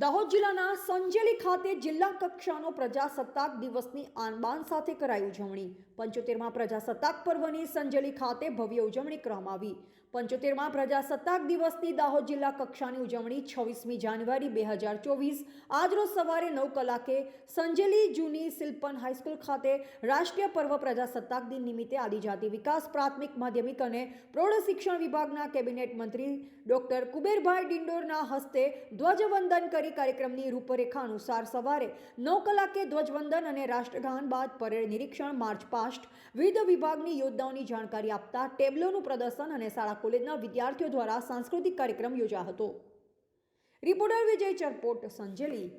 દાહોદ જિલ્લાના સંજેલી ખાતે જિલ્લા કક્ષાનો પ્રજાસત્તાક દિવસની આનબાન સાથે કરાઈ ઉજવણી. પંચોતેરમાં પ્રજાસત્તાક પર્વની સંજેલી ખાતે ભવ્ય ઉજવણી કરવામાં આવી. પંચોતેરમાં પ્રજાસત્તાક દિવસની દાહોદ જિલ્લા કક્ષાની ઉજવણી છવ્વીસમી જાન્યુઆરી બે હજાર ચોવીસ. આજરોજ સવારે નવ કલાકે સંજેલી જૂની સિલ્પન હાઈસ્કૂલ ખાતે રાષ્ટ્રીય પર્વ પ્રજાસત્તાક દિન નિમિત્તે આદિજાતિ વિકાસ, પ્રાથમિક, માધ્યમિક અને પ્રૌઢ શિક્ષણ વિભાગના કેબિનેટ મંત્રી ડોક્ટર કુબેરભાઈ ડિંડોરના હસ્તે ધ્વજવંદન કરી કાર્યક્રમની રૂપરેખા અનુસાર સવારે નવ કલાકે ધ્વજવંદન અને રાષ્ટ્રગાન બાદ પરેડ નિરીક્ષણ, માર્ચ પાસ્ટ, વિવિધ વિભાગની યોજનાઓની જાણકારી આપતા ટેબ્લોનું પ્રદર્શન અને શાળા કોલેજના વિદ્યાર્થીઓ દ્વારા સાંસ્કૃતિક કાર્યક્રમ યોજાયો હતો. રિપોર્ટર વિજય ચરપોટ સંજેલી.